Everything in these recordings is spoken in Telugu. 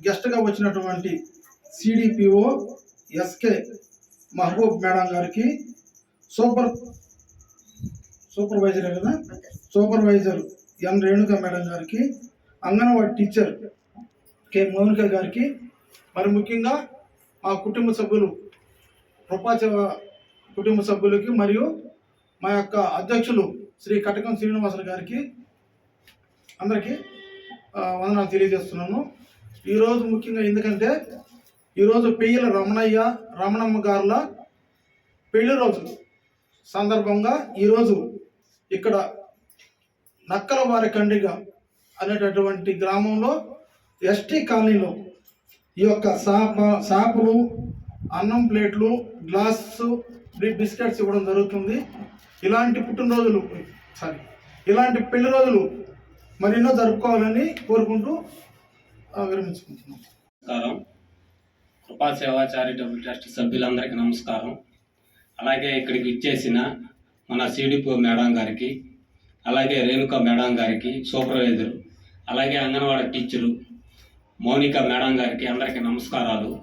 గెస్ట్గా వచ్చినటువంటి సిడిపిఓ ఎస్కే మహబూబ్ మేడం గారికి సూపర్ సూపర్వైజర్ కదా? సూపర్వైజర్ ఎన్ రేణుక మేడం గారికి అంగన్వాడీ టీచర్ కె మౌనిక గారికి మరి ముఖ్యంగా మా కుటుంబ సభ్యులు కృపాచవ కుటుంబ సభ్యులకి మరియు మా యొక్క అధ్యక్షులు శ్రీ కటకం శ్రీనివాసులు గారికి అందరికీ వందనాలు తెలియజేస్తున్నాను. ఈరోజు ముఖ్యంగా ఎందుకంటే ఈరోజు పెయ్యల రమణయ్య రమణమ్మ గారుల పెళ్ళి రోజు సందర్భంగా ఈరోజు ఇక్కడ నక్కల వారి కండ్రిగ అనేటటువంటి గ్రామంలో ఎస్టీ కాలనీలో ఈ యొక్క సాప సాపులు అన్నం ప్లేట్లు గ్లాస్ బిస్కెట్స్ ఇవ్వడం జరుగుతుంది. ఇలాంటి పుట్టినరోజులు సారీ ఇలాంటి పెళ్ళి రోజులు మరెన్నో జరుపుకోవాలని కోరుకుంటూ విరమించుకుంటున్నాం నమస్కారం. కృపా సేవా చారిటబుల్ ట్రస్ట్ సభ్యులందరికీ నమస్కారం. అలాగే ఇక్కడికి ఇచ్చేసిన మన సిడిపో మేడం గారికి అలాగే రేణుక మేడం గారికి సూపర్వైజరు అలాగే అంగన్వాడీ టీచరు మౌనిక మేడం గారికి అందరికీ నమస్కారాలు.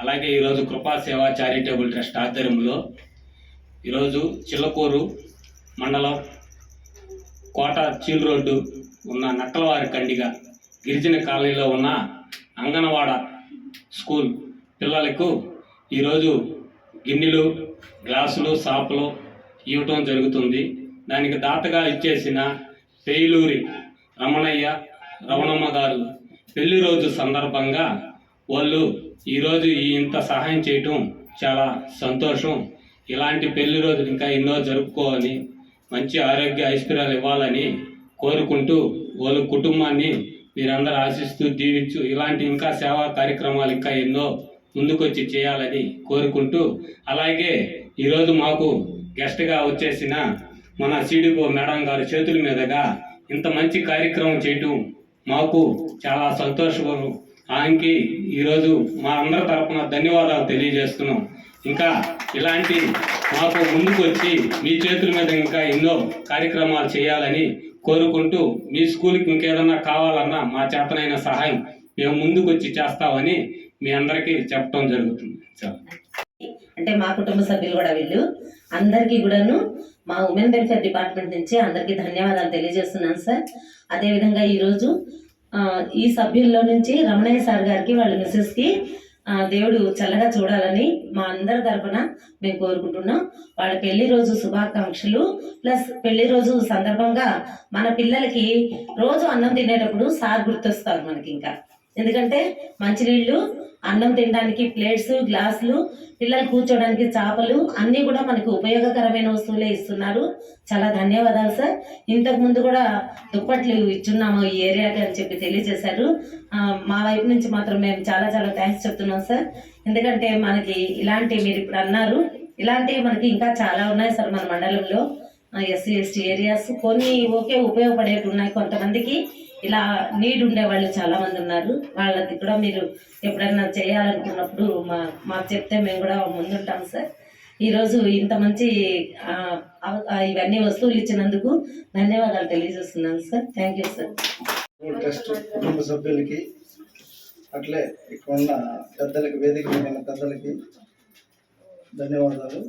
అలాగే ఈరోజు కృపా సేవా చారిటబుల్ ట్రస్ట్ ఆధ్వర్యంలో ఈరోజు చిల్లకూరు మండలం కోట చీల్ రోడ్డు ఉన్న నక్కలవారి కండిగా గిరిజన కాలనీలో ఉన్న అంగన్వాడ స్కూల్ పిల్లలకు ఈరోజు గిన్నెలు గ్లాసులు సాపులు ఇవ్వటం జరుగుతుంది. దానికి దాతగా ఇచ్చేసిన పేలూరి రమణయ్య రమణమ్మ గారు పెళ్ళి రోజు సందర్భంగా వాళ్ళు ఈరోజు ఈ ఇంత సహాయం చేయటం చాలా సంతోషం. ఇలాంటి పెళ్ళి రోజులు ఇంకా ఎన్నో జరుపుకోవాలని మంచి ఆరోగ్య ఐశ్వర్యాలు ఇవ్వాలని కోరుకుంటూ వాళ్ళ కుటుంబాన్ని మీరందరూ ఆశిస్తూ దీవించు ఇలాంటి ఇంకా సేవా కార్యక్రమాలు ఇంకా ఎన్నో ముందుకొచ్చి చేయాలని కోరుకుంటూ అలాగే ఈరోజు మాకు గెస్ట్గా వచ్చేసిన మన సిడిఓ మేడం గారి చేతుల మీదుగా ఇంత మంచి కార్యక్రమం చేయటం మాకు చాలా సంతోషకరం ఆయనకి ఈరోజు మా అందరి తరపున ధన్యవాదాలు తెలియజేస్తున్నాం. ఇంకా ఇలాంటి మాకు ముందుకు వచ్చి మీ చేతుల మీద ఇంకా ఎన్నో కార్యక్రమాలు చేయాలని కోరుకుంటూ మీ స్కూల్కి ఇంకేదన్నా కావాలన్నా మా చేతనైన సహాయం మేము ముందుకు వచ్చి చేస్తామని మీ అందరికీ చెప్పడం జరుగుతుంది. అంటే మా కుటుంబ సభ్యులు కూడా వీళ్ళు. అందరికీ కూడాను మా ఉమెన్ వెల్ఫేర్ డిపార్ట్మెంట్ నుంచి అందరికీ ధన్యవాదాలు తెలియజేస్తున్నాను సార్. అదేవిధంగా ఈరోజు ఈ సభ్యుల్లో నుంచి రమణయ్య సార్ గారికి వాళ్ళ మిస్సెస్కి దేవుడు చల్లగా చూడాలని మా అందరి తరపున మేము కోరుకుంటున్నాం. వాళ్ళ పెళ్ళి రోజు శుభాకాంక్షలు ప్లస్ పెళ్ళి రోజు సందర్భంగా మన పిల్లలకి రోజు అన్నం తినేటప్పుడు సార్ గుర్తొస్తారు మనకి ఇంకా ఎందుకంటే మంచినీళ్ళు అన్నం తినడానికి ప్లేట్స్ గ్లాసులు పిల్లలు కూర్చోడానికి చేపలు అన్నీ కూడా మనకు ఉపయోగకరమైన వస్తువులే ఇస్తున్నారు. చాలా ధన్యవాదాలు సార్. ఇంతకుముందు కూడా దుప్పట్లు ఇచ్చున్నాము ఈ ఏరియాకి అని చెప్పి తెలియజేశారు. మా వైపు నుంచి మాత్రం మేము చాలా చాలా థ్యాంక్స్ చెప్తున్నాం సార్. ఎందుకంటే మనకి ఇలాంటి మీరు ఇప్పుడు అన్నారు ఇలాంటివి మనకి ఇంకా చాలా ఉన్నాయి సార్ మన మండలంలో. ఎస్సీ ఎస్టీ ఏరియాస్ కొన్ని ఓకే ఉపయోగపడేవి ఉన్నాయి కొంతమందికి. ఇలా నీడ్ ఉండే వాళ్ళు చాలా మంది ఉన్నారు. వాళ్ళకి కూడా మీరు ఎప్పుడైనా చేయాలనుకున్నప్పుడు మా మాకు చెప్తే మేము కూడా ముందుంటాం సార్. ఈరోజు ఇంత మంచి ఇవన్నీ వస్తువులు ఇచ్చినందుకు ధన్యవాదాలు తెలియజేస్తున్నాను sir. Thank you sir trust కుటుంబ సభ్యులకి అట్లే ఇక్కడ ఉన్న పెద్దలకి వేదిక ఉన్న పెద్దలకి ధన్యవాదాలు.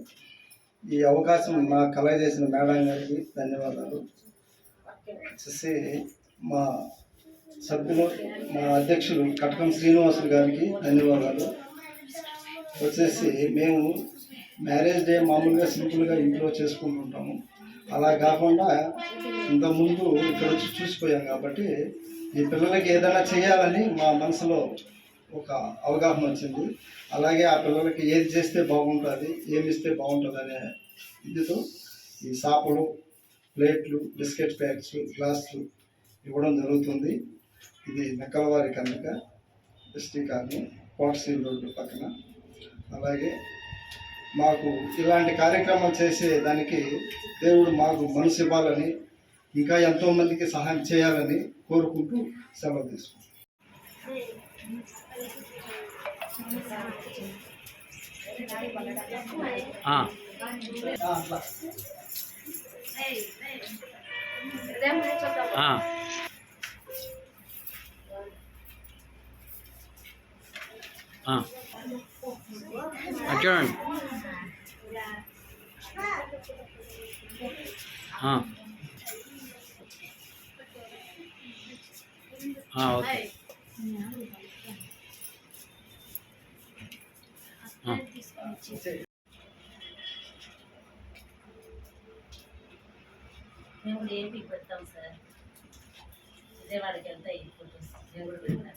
ఈ అవకాశం మా కలగజేసిన మేడం గారికి ధన్యవాదాలు. వచ్చేసి మా సభ్యులు మా అధ్యక్షులు కటకం శ్రీనివాసులు గారికి ధన్యవాదాలు. వచ్చేసి మేము మ్యారేజ్ డే మామూలుగా సింపుల్గా ఇంట్లో చేసుకుంటుంటాము. అలా కాకుండా ఇంతకుముందు ఇక్కడ వచ్చి చూసిపోయాం కాబట్టి ఈ పిల్లలకి ఏదైనా చేయాలని మా మనసులో ఒక అవగాహన వచ్చింది. అలాగే ఆ పిల్లలకి ఏది చేస్తే బాగుంటుంది ఏమి ఇస్తే బాగుంటుంది అనే ఇదితో ఈ సాపులు ప్లేట్లు బిస్కెట్ ప్యాక్స్ గ్లాసులు ఇవ్వడం జరుగుతుంది. ఇది నక్కలవారి కనుక ఎస్టీ కాలనీ కోటసీ రోడ్డు పక్కన. అలాగే మాకు ఇలాంటి కార్యక్రమం చేసే దానికి దేవుడు మాకు మనసు ఇవ్వాలని ఇంకా ఎంతోమందికి సహాయం చేయాలని కోరుకుంటూ సెలవు తీసుకుంటాం కూర్చోద్దాం. Adjourn. Ah. Ah, okay. Ah. మేము కూడా ఏపీకి పెడతాం సార్ విజయవాడకి వెళ్తాయి ఫోటోస్ మేము కూడా పెడతాం